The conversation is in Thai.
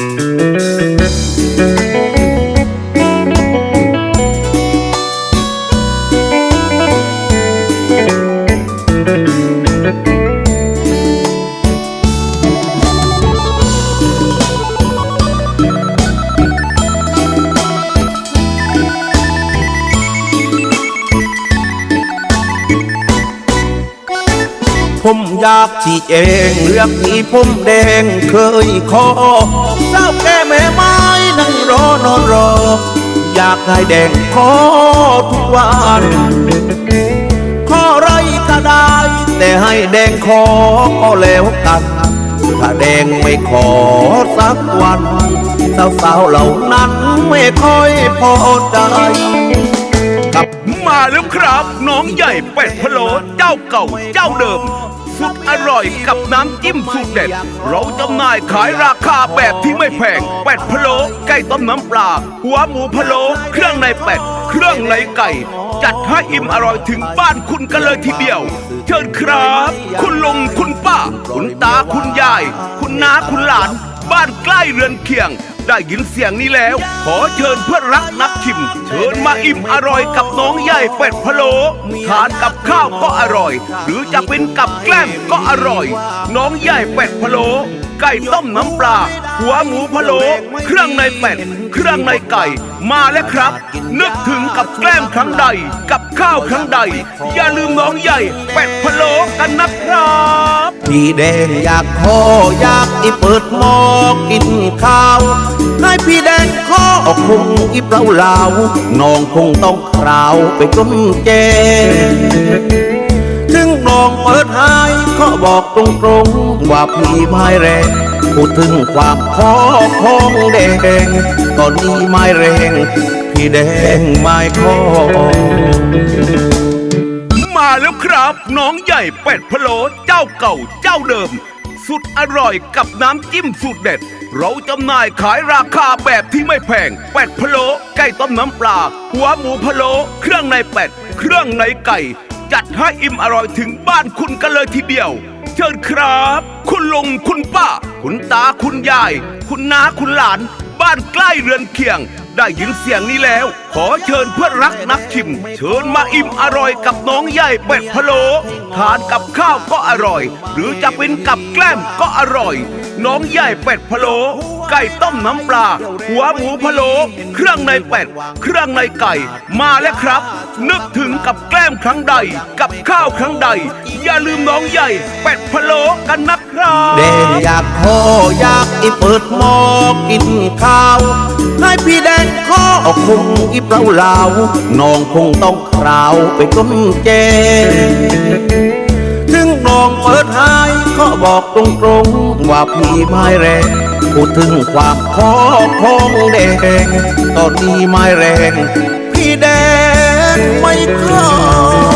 ผมอยากชี้แจงเรื่องที่ผมแดงเคยขอ เจ้าแก่แม่ไม้นั่งรอนอนรอ อยากให้แดงขอทุกวันขอไรก็ได้ แต่ให้แดงขอก็แล้วกัน ถ้าแดงไม่ขอสักวันสาวๆเหล่านั้นไม่ค่อยพอใจครับมาแล้วครับ น้องใหญ่เป็ดพะโลเจ้าเก่าเจ้าเดิม สุดอร่อยกับน้ำจิ้มสูตรเด็ด เราจำหน่ายขายราคาแบบที่ไม่แพง เป็ดพะโล้ไก่ต้มน้ำปลา หัวหมูพะโล้เครื่องในเป็ด เครื่องในไก่ จัดให้อิ่มอร่อยถึงบ้านคุณกันเลยทีเดียว เชิญครับ คุณลุงคุณป้า คุณตาคุณยาย คุณน้าคุณหลาน บ้านใกล้เรือนเคียง ได้ยินเสียงนี้แล้ว ขอเชิญเพื่อนรักนักชิม เชิญมาอิ่มอร่อยกับน้องใหญ่เป็ดพะโลทานกับข้าวก็อร่อย หรือจะเป็นกับแกล้มก็อร่อย น้องใหญ่เป็ดพะโล ไก่ต้มน้ำปลา หัวหมูพะโล้เครื่องในเป็ด เครื่องในไก่ มาแล้วครับ นึกถึงกับแกล้มครั้งใด กับข้าวครั้งใด อย่าลืมน้องใหญ่ เป็ดพะโล้กันนะครับพี่แดงอยากขออยากอีเปิดหม้อกินข้าวให้พี่แดงขอคงอีเปล่าเหลาน้องคงต้องคราวไปจนแกง องเปิดให้ขอบอกตรงๆว่าพี่ไม่แรงพูดถึงความขอของแดงตอนนี้ไม่แรง พี่แดงไม่ขอมาแล้วครับ น้องใหญ่เป็ดพะโลเจ้าเก่าเจ้าเดิม สุดอร่อยกับน้ำจิ้มสูตรเด็ด เราจำหน่ายขายราคาแบบที่ไม่แพง เป็ดพะโลไก่ต้มน้ำปลา หัวหมูพะโลเครื่องในเป็ด เครื่องในไก่ จัดให้อิ่มอร่อยถึงบ้านคุณกันเลยทีเดียว เชิญครับ คุณลุงคุณป้า คุณตาคุณยาย คุณน้าคุณหลาน บ้านใกล้เรือนเคียง ได้ยินเสียงนี้แล้ว ขอเชิญเพื่อนรักนักชิม เชิญมาอิ่มอร่อยกับน้องใหญ่เป็ดพะโลทานกับข้าวก็อร่อย หรือจะเป็นกับแกล้มก็อร่อย น้องใหญ่เป็ดพะโล้ไก่ต้มน้ำปลา หัวหมูพะโล้เครื่องในเป็ด เครื่องในไก่ มาแล้วครับ นึกถึงกับแกล้มครั้งใด กับข้าวครั้งใด อย่าลืมน้องใหญ่ เป็ดพะโล้กันนะครับแดอยากขออยากอีเปิดหม้อกินข้าว ให้พี่แดงขอคงอีเปล่าเหลาน้องคงต้องคราวไปจนแก่ถึงน้องเปิดห้ข อบอกตรงๆว่าพี่ไม่แรงพูดถึงความพอของแดงตอนนี้ไม่แรง พี่แดงไม่ขอ